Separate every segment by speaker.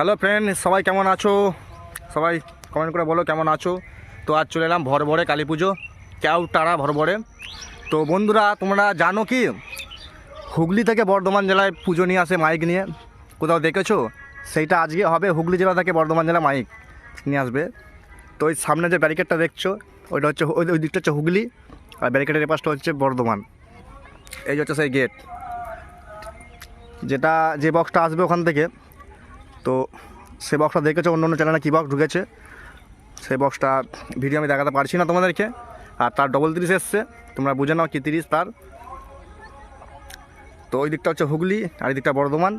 Speaker 1: Hello friend সবাই কেমন আছো? সবাই কমেন্ট করে বলো কেমন আছো? তো আজ চলে এলাম ভর ভরে কালী পুজো। ক্যাউ টাড়া ভর ভরে তো বন্ধুরা, তোমরা জানো কি? হুগলি থেকে বর্ধমান জেলায় পুজো নিয়ে আসে মাইক নিয়ে। কোথাও দেখেছ? সেইটা আজকে হবে হুগলি জেলা থেকে বর্ধমান জেলা মাইক নিয়ে আসবে। তো ওই সামনে যে ব্যারিকেডটা দেখছ, ওইটা হচ্ছে ওই ওই দিকটা হচ্ছে হুগলি, আর ব্যারিকেডের এপাশটা হচ্ছে বর্ধমান। এই হচ্ছে সেই গেট যেটা যে বক্সটা আসবে ওখান থেকে তো সে বক্সটা দেখেছ? অন্য অন্য চ্যানেলে কী বক্স ঢুকেছে? সেই বক্সটা ভিডিও আমি দেখাতে পারছি না তোমাদেরকে। আর তার ডবল তিরিশ এসছে। তোমরা বুঝে নাও কী তিরিশ তার। তো ওই দিকটা হচ্ছে হুগলি, আর এই দিকটা বর্ধমান।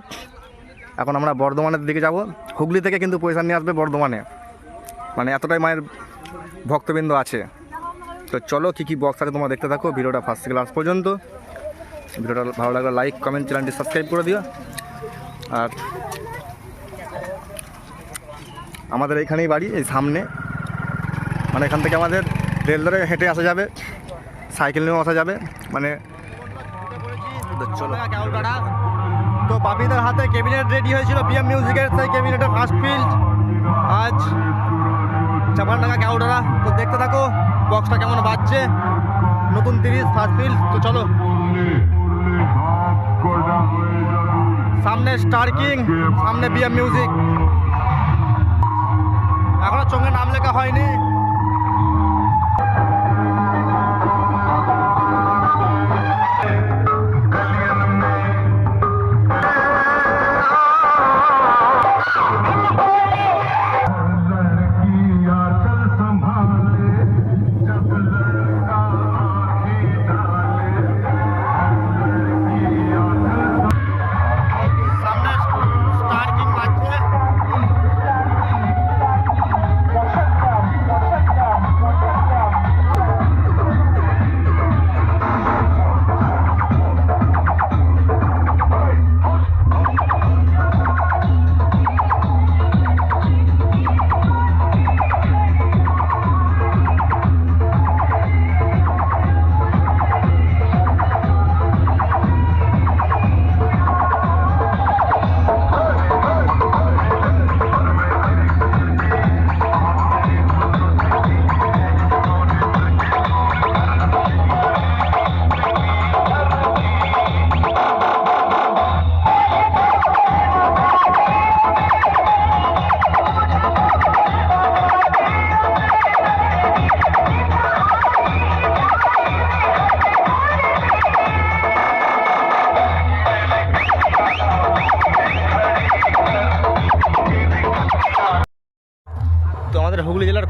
Speaker 1: এখন আমরা বর্ধমানের দিকে যাব। হুগলি থেকে কিন্তু পয়সা নিয়ে আসবে বর্ধমানে। মানে এতটাই মায়ের ভক্তবৃন্দ আছে। তো চলো কী কী বক্স আছে তোমরা দেখতে থাকো। ভিডিওটা ফার্স্ট থেকে লাস্ট পর্যন্ত। ভিডিওটা ভালো লাগলে লাইক কমেন্ট চ্যানেলটি সাবস্ক্রাইব করে দিও। আর আমাদের এইখানেই বাড়ি, এই সামনে। মানে এখান থেকে আমাদের রেল ধরে হেঁটে আসা যাবে, সাইকেল নিয়েও আসা যাবে মানে তো চলো। তো বাপিদের হাতে ক্যাবিনেট রেডি হয়েছিল বিএম মিউজিকের সেই ক্যাবিনেটের ফার্স্ট ফিল্ড আজ চাপানডাঙ্গা ক্যাউডারা তো দেখতে থাকো বক্সটা কেমন বাজছে। নতুন তিরিশ ফার্স্ট ফিল্ড তো চলো। সামনে স্টার কিং সামনে বিএম মিউজিক চোখে নাম লেখা হয়নি।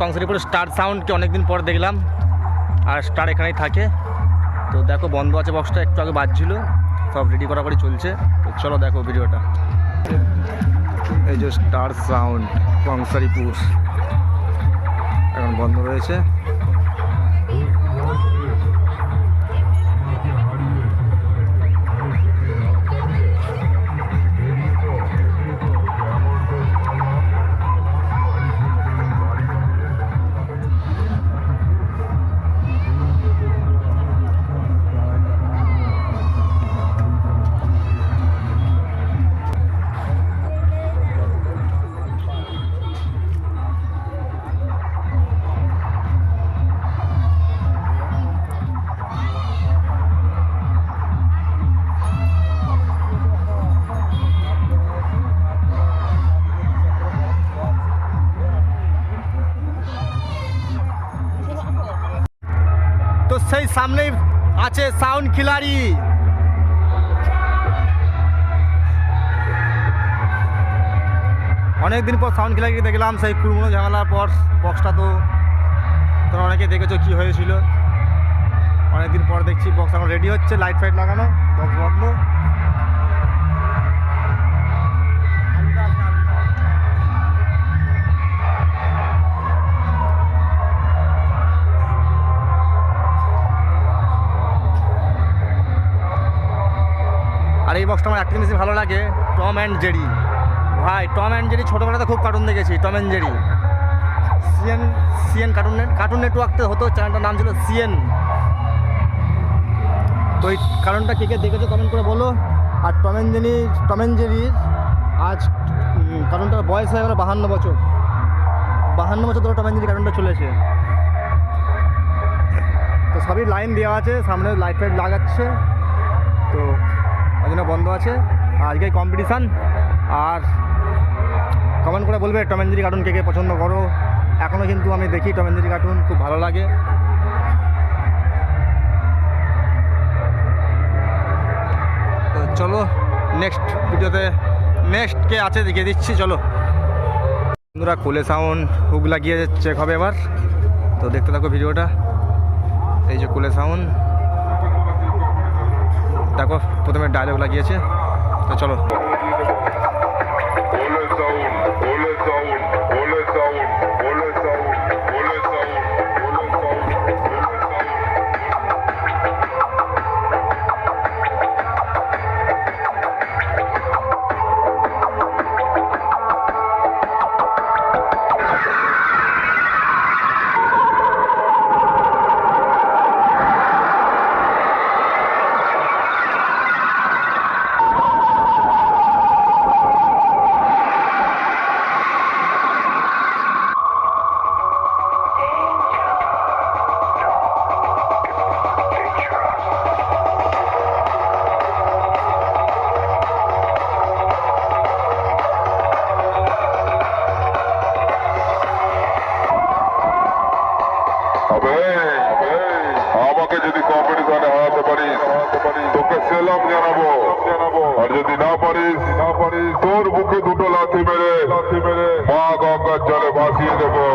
Speaker 1: কংসারিপুর স্টার সাউন্ডকে অনেকদিন পর দেখলাম। আর স্টার এখানেই থাকে। তো দেখো, বন্ধ আছে বক্সটা একটু আগে বাজছিল। সব রেডি করা করে চলছে। তো চলো দেখো ভিডিওটা এই যে স্টার সাউন্ড কংসারিপুর এখন বন্ধ রয়েছে। সামনেই আছে সাউন্ড খিলাড়ি। অনেকদিন পর সাউন্ড খিলাড়ি দেখলাম, সেই পুরনো ঝামেলার পর বক্সটা তো তোমরা অনেকে দেখেছ কি হয়েছিল। অনেকদিন পর দেখছি বক্স এখন রেডি হচ্ছে লাইট ফাইট লাগানো বক্স বন্ধ। আর এই বক্সটা আমার একটা জিনিস ভালো লাগে টম অ্যান্ড জেরি ভাই টম অ্যান্ড জেরি ছোটোবেলাতে খুব কার্টুন দেখেছি Tom and Jerry CN CN cartoon cartoon নেটওয়ার্কতে হতো চ্যানেলটার নাম ছিল সিএন তো এই কারণটা কে কে দেখেছ কমেন্ট করে বলো। আর টম অ্যান্ড টম অ্যান্ড আজ কারণটা বয়স হয়ে গেল বাহান্ন বছর। বাহান্ন বছর ধরে টম অ্যান্ড জেরি কারণটা চলেছে তো সবই লাইন দেওয়া আছে, সামনে লাইট ফাইট লাগাচ্ছে। তো জন্য বন্ধ আছে। আজকে কম্পিটিশান আর কমেন্ট করে বলবে টম অ্যান্ড কার্টুন কে কে পছন্দ করো? এখনও কিন্তু আমি দেখি টম অ্যান্ড কার্টুন খুব ভালো লাগে। তো চলো নেক্সট ভিডিওতে নেক্সট কে আছে দেখিয়ে দিচ্ছি, চলো। বন্ধুরা কোলে সাউন্ড হুক লাগিয়ে চেক হবে এবার। তো দেখতে থাকো ভিডিওটা। এই যে কোলে সাউন্ড দেখো প্রথমে ডায়লগ লাগিয়েছে। তো চলো।
Speaker 2: তোকে সেলাম জানাব। আর যদি না পারিস না পারিস তোর বুকে দুটো লাথি মেরে লাথি মেরে মা গঙ্গার জলে ভাসিয়ে দেবো।